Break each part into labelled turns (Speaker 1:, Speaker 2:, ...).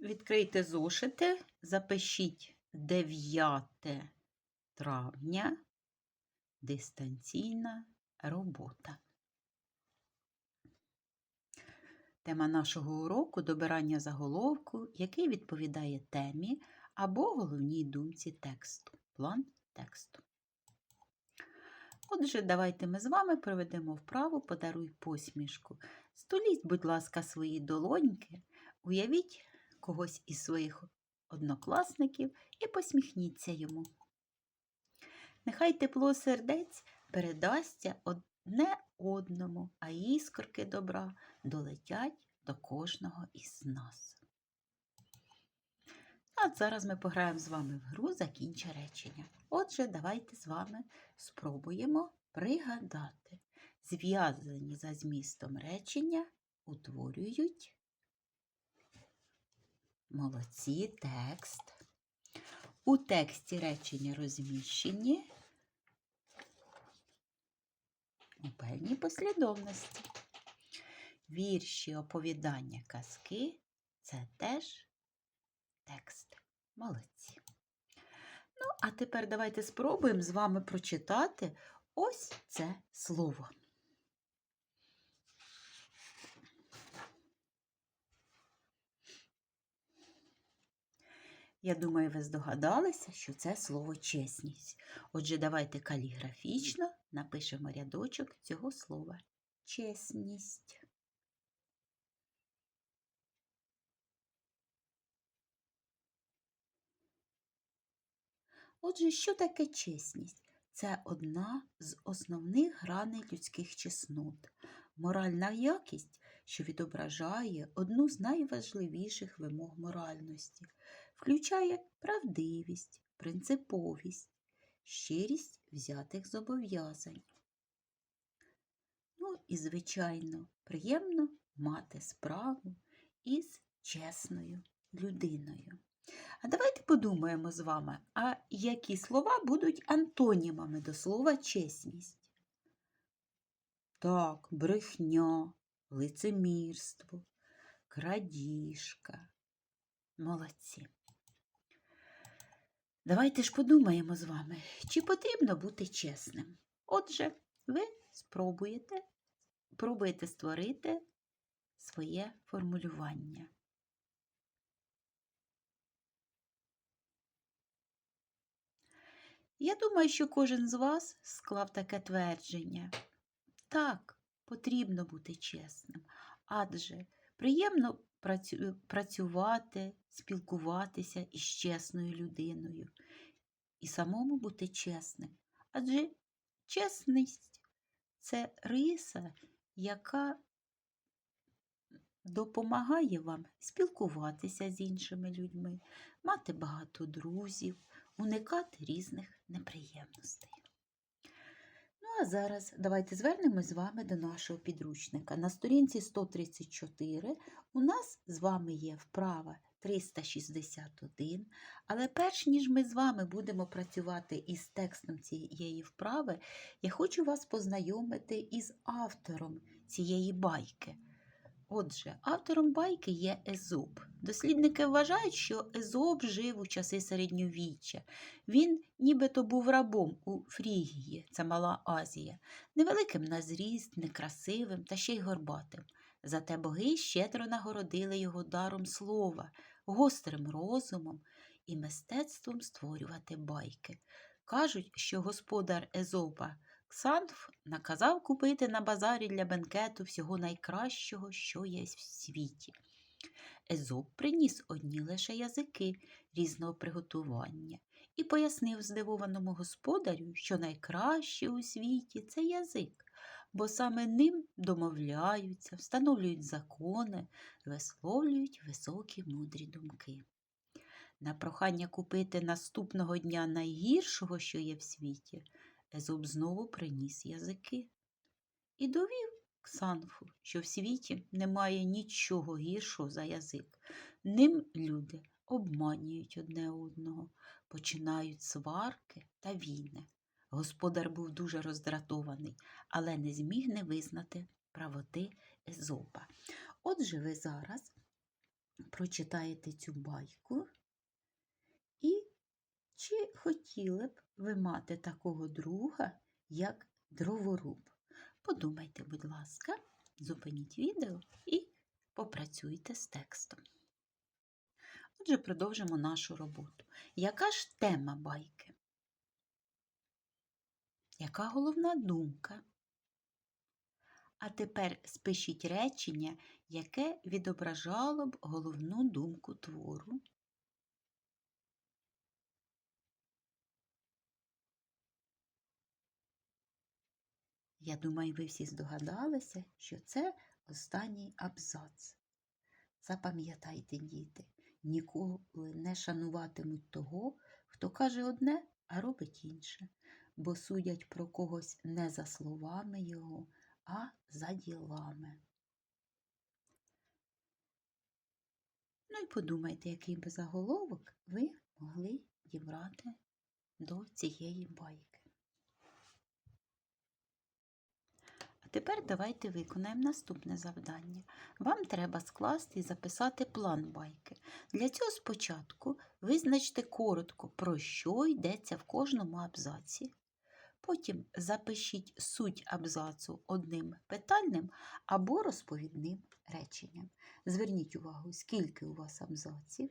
Speaker 1: Відкрийте зошити, запишіть 9 травня дистанційна робота. Тема нашого уроку добирання заголовку, який відповідає темі або головній думці тексту. План тексту. Отже, давайте ми з вами проведемо вправу Подаруй посмішку. Століть, будь ласка, свої долоньки, уявіть когось із своїх однокласників і посміхніться йому. Нехай тепло сердець передасться одне одному, а іскорки добра долетять до кожного із нас. А зараз ми пограємо з вами в гру «Закінчи речення. Отже, давайте з вами спробуємо пригадати. Зв'язані за змістом речення утворюють молодці текст. У тексті речення розміщені у певній послідовності. Вірші, оповідання, казки це теж текст. Молодці. Ну, а тепер давайте спробуємо з вами прочитати ось це слово. Я думаю, ви здогадалися, що це слово чесність. Отже, давайте каліграфічно напишемо рядочок цього слова. Чесність. Отже, що таке чесність? Це одна з основних граней людських чеснот, моральна якість, що відображає одну з найважливіших вимог моральності, включає правдивість, принциповість, щирість взятих зобов'язань. Ну і, звичайно, приємно мати справу із чесною людиною. А давайте подумаємо з вами, а які слова будуть антонімами до слова чесність? Так, брехня, лицемірство, крадіжка. Молодці. Давайте ж подумаємо з вами, чи потрібно бути чесним. Отже, ви спробуєте, пробуєте створити своє формулювання. Я думаю, що кожен з вас склав таке твердження. Так, потрібно бути чесним, адже приємно працювати, спілкуватися із чесною людиною і самому бути чесним. Адже чесність це риса, яка допомагає вам спілкуватися з іншими людьми, мати багато друзів, уникати різних неприємностей. А зараз давайте звернемось з вами до нашого підручника. На сторінці 134 у нас з вами є вправа 361, але перш ніж ми з вами будемо працювати із текстом цієї вправи, я хочу вас познайомити із автором цієї байки. Отже, автором байки є Езоп. Дослідники вважають, що Езоп жив у часи середньовіччя. Він нібито був рабом у Фрігії, це Мала Азія, невеликим на зріст, некрасивим та ще й горбатим. Зате боги щедро нагородили його даром слова, гострим розумом і мистецтвом створювати байки. Кажуть, що господар Езопа Ксанф наказав купити на базарі для бенкету всього найкращого, що є в світі. Езоп приніс одні лише язики різного приготування і пояснив здивованому господарю, що найкраще у світі це язик, бо саме ним домовляються, встановлюють закони, висловлюють високі мудрі думки. На прохання купити наступного дня найгіршого, що є в світі, Езоп знову приніс язики і довів Ксанфу, що в світі немає нічого гіршого за язик. Ним люди обманюють одне одного, починають сварки та війни. Господар був дуже роздратований, але не зміг не визнати правоти Езопа. Отже, ви зараз прочитаєте цю байку і чи хотіли б ви мати такого друга, як дроворуб? Подумайте, будь ласка, зупиніть відео і попрацюйте з текстом. Отже, продовжимо нашу роботу. Яка ж тема байки? Яка головна думка? А тепер спишіть речення, яке відображало б головну думку твору. Я думаю, ви всі здогадалися, що це останній абзац. Запам'ятайте, діти, ніколи не шануватимуть того, хто каже одне, а робить інше, бо судять про когось не за словами його, а за ділами. Ну і подумайте, який би заголовок ви могли дібрати до цієї байки. Тепер давайте виконаємо наступне завдання. Вам треба скласти і записати план байки. Для цього спочатку визначте коротко, про що йдеться в кожному абзаці. Потім запишіть суть абзацу одним питальним або розповідним реченням. Зверніть увагу, скільки у вас абзаців.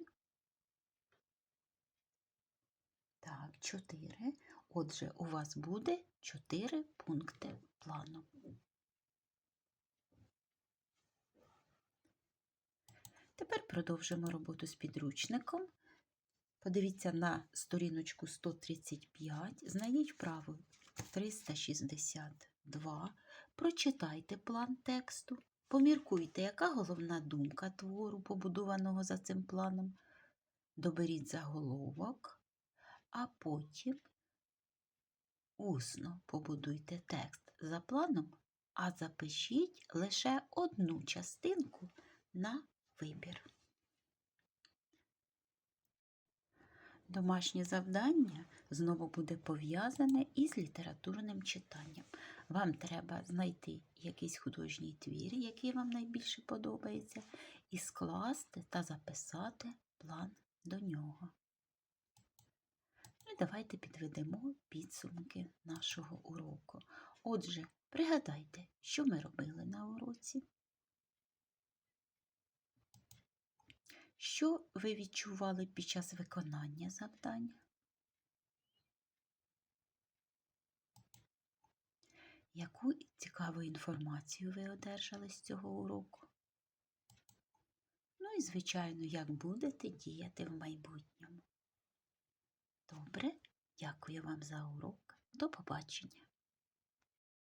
Speaker 1: Так, чотири. Отже, у вас буде чотири пункти плану. Тепер продовжимо роботу з підручником. Подивіться на сторіночку 135, знайдіть вправу 362, прочитайте план тексту, поміркуйте, яка головна думка твору, побудованого за цим планом. Доберіть заголовок, а потім усно побудуйте текст за планом, а запишіть лише одну частинку на вибір. Домашнє завдання знову буде пов'язане із літературним читанням. Вам треба знайти якийсь художній твір, який вам найбільше подобається, і скласти та записати план до нього. І давайте підведемо підсумки нашого уроку. Отже, пригадайте, що ми робили на уроці. Що ви відчували під час виконання завдання? Яку цікаву інформацію ви одержали з цього уроку? Ну і, звичайно, як будете діяти в майбутньому. Добре, дякую вам за урок. До побачення!